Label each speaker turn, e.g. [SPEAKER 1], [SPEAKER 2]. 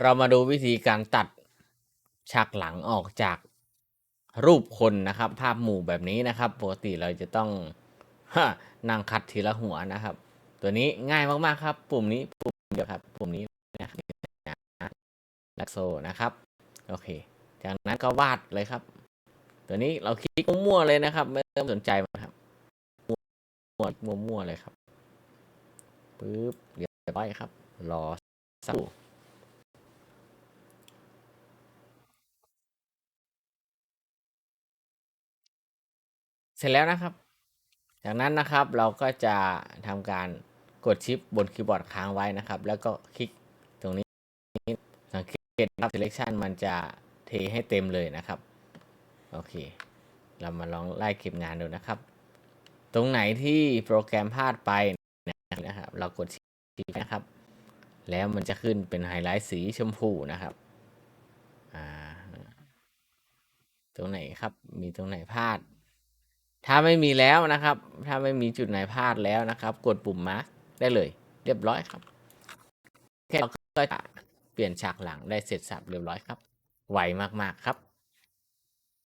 [SPEAKER 1] เรามาดูวิธีการตัดฉากหลังออกจากรูปคนนะครับ ภาพหมู่แบบนี้นะครับปกติเราจะต้องนั่งคัดทีละหัวนะครับ ตัวนี้ง่ายมากๆครับ ปุ่มนี้ปุ่มเดียวครับปุ่มนี้นะลักโซนะครับโอเค จากนั้นก็วาดเลยครับ ตัวนี้เราคลิกมั่วๆเลยนะครับ ไม่ต้องสนใจมันครับมั่วมั่วๆเลยครับปึ๊บเรียบร้อยครับรอสักครู่ เสร็จแล้วนะครับ จากนั้นนะครับเราก็จะทำการกดชิปบนคีย์บอร์ดค้างไว้นะครับ แล้วก็คลิกตรงนี้สังเกตครับ selection มันจะเทให้เต็มเลยนะครับ โอเค เรามาลองไล่เก็บงานดูนะครับ ตรงไหนที่โปรแกรมพลาดไปนะครับ เรากดชิปนะครับ แล้วมันจะขึ้นเป็นไฮไลท์สีชมพูนะครับอ่าตรงไหนครับ มีตรงไหนพลาด ถ้าไม่มีแล้วนะครับ ถ้าไม่มีจุดไหนพลาดแล้วนะครับ กดปุ่มมาร์กได้เลย เรียบร้อยครับแค่เราก็จะเปลี่ยนฉากหลังได้เสร็จสับเรียบร้อยครับ ไวมากๆครับ